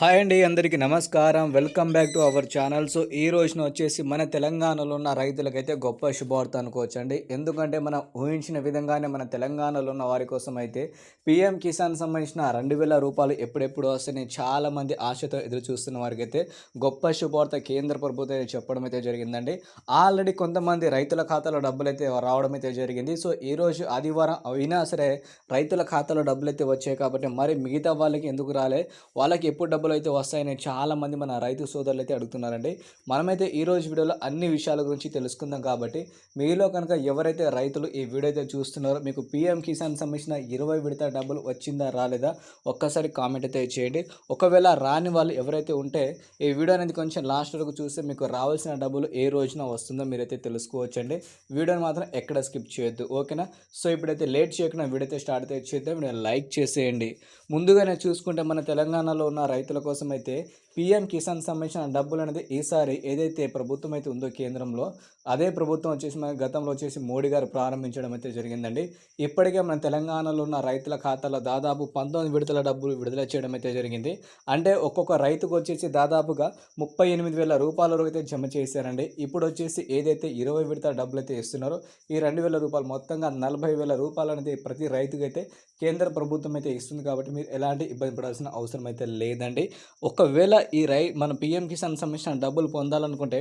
Hi అండి అందరికీ నమస్కారం. Welcome back to our channel. So ఈ రోజున వచ్చేసి మన తెలంగాణలో ఉన్న రైతులకైతే గొప్ప శుభవార్త అనుకోవచ్చు అండి ఎందుకంటే మనం ఊహించిన విధంగానే మన తెలంగాణలో ఉన్న వారి కోసం అయితే పిఎం కిసాన్ సంబంధించిన రెండు వేల రూపాయలు ఎప్పుడెప్పుడు వస్తాయని చాలామంది ఆశతో ఎదురు చూస్తున్న వారికి అయితే గొప్ప శుభవార్త కేంద్ర ప్రభుత్వం చెప్పడం అయితే జరిగిందండి. ఆల్రెడీ కొంతమంది రైతుల ఖాతాలో డబ్బులు అయితే రావడం అయితే జరిగింది. సో ఈ రోజు ఆదివారం అయినా సరే రైతుల ఖాతాలో డబ్బులు అయితే వచ్చాయి కాబట్టి మరి మిగతా వాళ్ళకి ఎందుకు రాలే? వాళ్ళకి ఎప్పుడు డబ్బులు అయితే వస్తాయని చాలామంది మన రైతు సోదరులు అయితే అడుగుతున్నారండి. మనమైతే ఈ రోజు వీడియోలో అన్ని విషయాల గురించి తెలుసుకుందాం కాబట్టి మీలో కనుక ఎవరైతే రైతులు ఈ వీడియో అయితే చూస్తున్నారో మీకు పీఎం కిసాన్ సంబంధించిన ఇరవై విడత డబ్బులు వచ్చిందా రాలేదా ఒక్కసారి కామెంట్ అయితే చేయండి. ఒకవేళ రాని వాళ్ళు ఎవరైతే ఉంటే ఈ వీడియో అనేది కొంచెం లాస్ట్ వరకు చూస్తే మీకు రావాల్సిన డబ్బులు ఏ రోజున వస్తుందో మీరైతే తెలుసుకోవచ్చండి. వీడియోని మాత్రం ఎక్కడ స్కిప్ చేయొద్దు ఓకేనా? సో ఇప్పుడైతే లేట్ చేయకుండా వీడియో అయితే స్టార్ట్ అయితే చేద్దాం. మీరు లైక్ చేసేయండి. ముందుగానే చూసుకుంటే మన తెలంగాణలో ఉన్న రైతుల కోసం అయితే పిఎం కిసాన్ సంబంధించిన డబ్బులు అనేది ఈసారి ఏదైతే ప్రభుత్వం అయితే ఉందో కేంద్రంలో అదే ప్రభుత్వం వచ్చేసి మన గతంలో వచ్చేసి మోడీ గారు ప్రారంభించడం అయితే జరిగిందండి. ఇప్పటికే మన తెలంగాణలో ఉన్న రైతుల ఖాతాలో దాదాపు పంతొమ్మిది విడతల డబ్బులు విడుదల చేయడం అయితే జరిగింది. అంటే ఒక్కొక్క రైతుకు వచ్చేసి దాదాపుగా ముప్పై ఎనిమిది వేల రూపాయల వరకు అయితే జమ చేశారండి. ఇప్పుడు వచ్చేసి ఏదైతే ఇరవై విడతల డబ్బులు అయితే ఇస్తున్నారో ఈ రెండు వేల రూపాయలు మొత్తంగా నలభై వేల రూపాయలు అనేది ప్రతి రైతుకైతే కేంద్ర ప్రభుత్వం అయితే ఇస్తుంది కాబట్టి మీరు ఎలాంటి ఇబ్బంది పడాల్సిన అవసరం అయితే లేదండి. ఒకవేళ ఈ రై మన పిఎం కిసాన్ సంబంధించిన డబ్బులు పొందాలనుకుంటే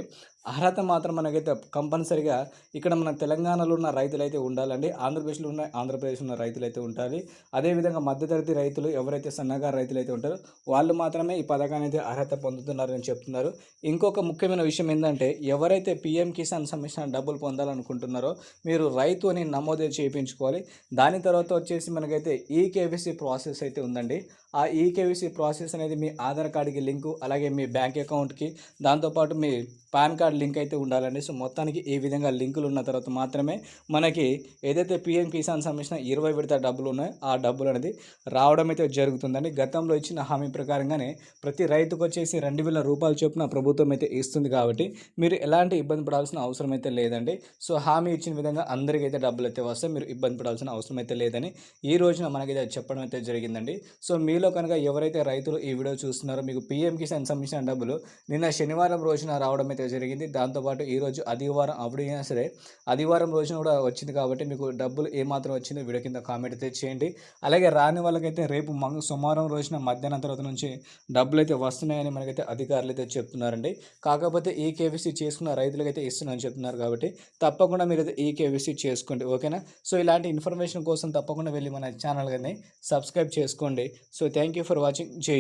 అర్హత మాత్రం మనకైతే కంపల్సరిగా ఇక్కడ మన తెలంగాణలో ఉన్న రైతులు అయితే ఉండాలండి. ఆంధ్రప్రదేశ్లో ఉన్న ఆంధ్రప్రదేశ్ ఉన్న రైతులు అయితే ఉండాలి అదేవిధంగా మధ్యతరగతి రైతులు ఎవరైతే సన్నగారు రైతులు అయితే ఉంటారో వాళ్ళు మాత్రమే ఈ పథకాన్ని అయితే అర్హత పొందుతున్నారని చెప్తున్నారు. ఇంకొక ముఖ్యమైన విషయం ఏంటంటే ఎవరైతే పిఎం కిసాన్ సంబంధించిన డబ్బులు పొందాలనుకుంటున్నారో మీరు రైతు అని నమోదు చేయించుకోవాలి. దాని తర్వాత వచ్చేసి మనకైతే ఈకేవీసీ ప్రాసెస్ అయితే ఉందండి. ఆ ఈకేవీసీ ప్రాసెస్ అనేది మీ ఆధార్ కార్డుకి లింకు అలాగే మీ బ్యాంక్ అకౌంట్కి దాంతోపాటు మీ పాన్ కార్డు లింక్ అయితే ఉండాలండి. సో మొత్తానికి ఈ విధంగా లింకులు ఉన్న తర్వాత మాత్రమే మనకి ఏదైతే పిఎం కిసాన్ సంబంధించిన ఇరవై విడత డబ్బులు ఉన్నాయో ఆ డబ్బులు అనేది రావడం అయితే జరుగుతుందండి. గతంలో ఇచ్చిన హామీ ప్రకారంగానే ప్రతి రైతుకు వచ్చేసి రెండు వేల రూపాయల చొప్పున ప్రభుత్వం అయితే ఇస్తుంది కాబట్టి మీరు ఎలాంటి ఇబ్బంది పడాల్సిన అవసరం అయితే లేదండి. సో హామీ ఇచ్చిన విధంగా అందరికీ అయితే డబ్బులు అయితే వస్తే మీరు ఇబ్బంది పడాల్సిన అవసరం అయితే లేదని ఈ రోజున మనకైతే చెప్పడం అయితే జరిగిందండి. సో మీలో కనుక ఎవరైతే రైతులు ఈ వీడియో చూస్తున్నారో మీకు పిఎం కిసాన్ సంబంధించిన డబ్బులు నిన్న శనివారం రోజున రావడం అయితే జరిగింది. దాంతోపాటు ఈరోజు ఆదివారం అప్పుడైనా సరే ఆదివారం రోజున కూడా వచ్చింది కాబట్టి మీకు డబ్బులు ఏమాత్రం వచ్చిందో వీడియో కింద కామెంట్ అయితే చేయండి. అలాగే రాని వాళ్ళకైతే రేపు మంగ సోమవారం రోజున మధ్యాహ్నం తర్వాత నుంచి డబ్బులు అయితే వస్తున్నాయని మనకైతే అధికారులు అయితే చెప్తున్నారండి. కాకపోతే ఈ కేవీసీ చేసుకున్న రైతులకైతే ఇస్తున్నారని చెప్తున్నారు కాబట్టి తప్పకుండా మీరు అయితే ఈ కేవీసీ చేసుకోండి. ఓకేనా? సో ఇలాంటి ఇన్ఫర్మేషన్ కోసం తప్పకుండా వెళ్ళి మన ఛానల్ కానీ సబ్స్క్రైబ్ చేసుకోండి. So thank you for watching. జై